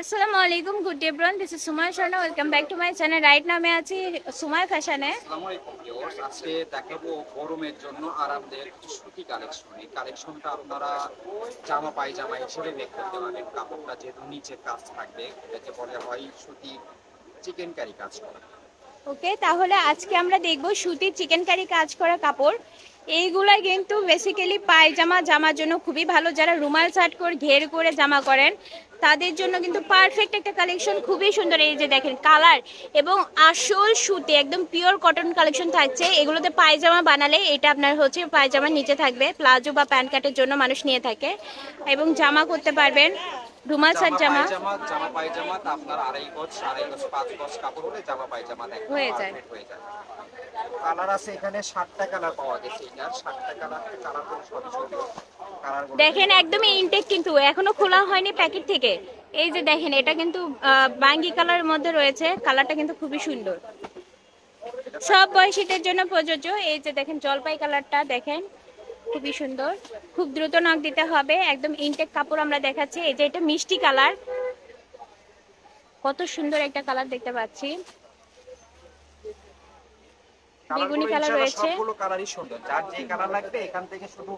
আসসালামু আলাইকুম good day ব্রন this is Sumoy Sharma welcome back to my channel right নামে আছি সুময় ফ্যাশনে আসসালামু আলাইকুম ভিউয়ার্স আজকে দেখাবো গরমের জন্য আরামদায়ক সুতি কালেকশন এই কালেকশনটা আপনারা জামা পায়জামা হিসেবে মেক করতে পারেন। কাপড়টা যেহেতু নিচে কাজ থাকবে এটাকে বলে হয় সুতি চিকেন কারি কাজ করা। ওকে তাহলে আজকে আমরা দেখব সুতির চিকেন কারি কাজ করা কাপড়। এইগুলা কিন্তু বেসিক্যালি পায়জামা জামার জন্য খুবই ভালো। যারা রুমাল শার্ট করে ঘের করে জামা করেন তাদের জন্য কিন্তু পারফেক্ট একটা কালেকশন খুবই সুন্দর। এই যে দেখেন কালার এবং আসল সুতি একদম পিওর কটন কালেকশন থাকছে। এগুলোতে পায়জামা বানালে এটা আপনার হচ্ছে পায়জামার নিচে থাকবে। প্লাজো বা প্যান্ট কাটের জন্য মানুষ নিয়ে থাকে এবং জামা করতে পারবেন। রুমাল শার্ট জামা। জামা পায়জামা আপনার আড়াই গজ আড়াই গজ পাঁচ গজ কাপড় হলে জামা পায়জামা হয়ে যায়। হয়ে যায়। কালার আছে এখানে কালার পাওয়া গেছে কালার দেখেন, একদমই ইনটেক কিন্তু, এখনও খোলা হয়নি প্যাকেট থেকে। এই যে দেখেন, এটা কিন্তু বাঙ্গি কালারের মধ্যে রয়েছে। কালারটা কিন্তু খুবই সুন্দর। সব বয়সীদের জন্য প্রযোজ্য। এই যে দেখেন, জলপাই কালারটা দেখেন, খুবই সুন্দর। খুব দ্রুত নখ দিতে হবে। একদম ইনটেক কাপড় আমরা দেখাচ্ছি। এই যে এটা মিষ্টি কালার। কত সুন্দর একটা কালার দেখতে পাচ্ছি। বেগুনি কালার রয়েছে। সবগুলো কালারই সুন্দর। যার যে কালার লাগবে এখান থেকে শুধু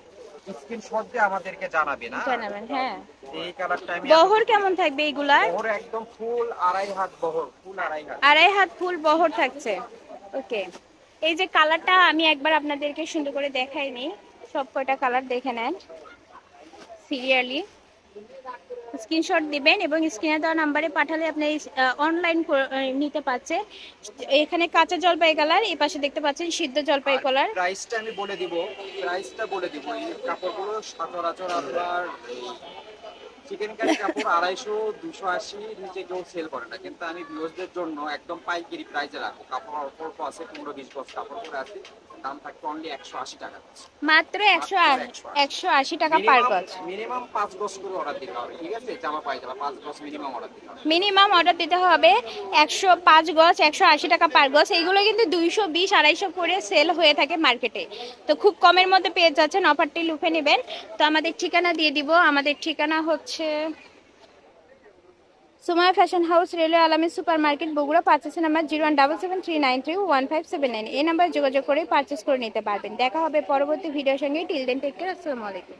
স্ক্রিনশট দিয়ে আমাদেরকে জানাবে না জানাবেন হ্যাঁ। এই কালারটা আমি বহর কেমন থাকবে এইগুলার? বহর একদম ফুল আড়াই হাত বহর ফুল আড়াই হাত। আড়াই হাত ফুল বহর থাকছে। ওকে। এই যে কালারটা আমি একবার আপনাদেরকে সুন্দর করে দেখাইনি। সব কয়টা কালার দেখে নেন। সিরিয়ালি। স্ক্রিনশট দিবেন এবং স্ক্রিনে দেওয়া নাম্বারে পাঠালে আপনি অনলাইন নিতে পারছে। এখানে কাঁচা জলপাই কালার এই পাশে দেখতে পাচ্ছেন সিদ্ধ জলপাই কালার। প্রাইসটা আমি বলে দিব প্রাইসটা বলে দিব। এই কাপড়গুলো সচরাচর আপনার চিকেন কারি কাপড় আড়াইশো দুশো আশি নিচে কেউ সেল করে না। কিন্তু আমি ভিউজদের জন্য একদম পাইকারি প্রাইসে রাখব। কাপড় অল্প অল্প আছে পনেরো বিশ কাপড় করে আছে। দাম থাকবে অনলি একশো আশি টাকা। মাত্র একশো একশো আশি। টাকা পার গজ মিনিমাম পাঁচ গজ করে অর্ডার দিতে হবে ঠিক আছে? জামা পায়জামা পাঁচ গজ মিনিমাম অর্ডার দিতে হবে। মিনিমাম অর্ডার দিতে হবে একশো পাঁচ গজ একশো আশি টাকা পার গজ। এইগুলো কিন্তু দুইশো বিশ আড়াইশো করে সেল হয়ে থাকে মার্কেটে তো খুব কমের মধ্যে পেয়ে যাচ্ছেন। অফারটি লুফে নেবেন। তো আমাদের ঠিকানা দিয়ে দিব। আমাদের ঠিকানা হচ্ছে Sumaya fashion house, railway Alami super market Bogura purchase number zero one double seven three nine three one five seven nine. এই নাম্বারে যোগাযোগ করে পার্চেস করে নিতে পারবেন। দেখা হবে পরবর্তী ভিডিওর সঙ্গে। টিল দেন টেক কেয়ার আসসালামু আলাইকুম।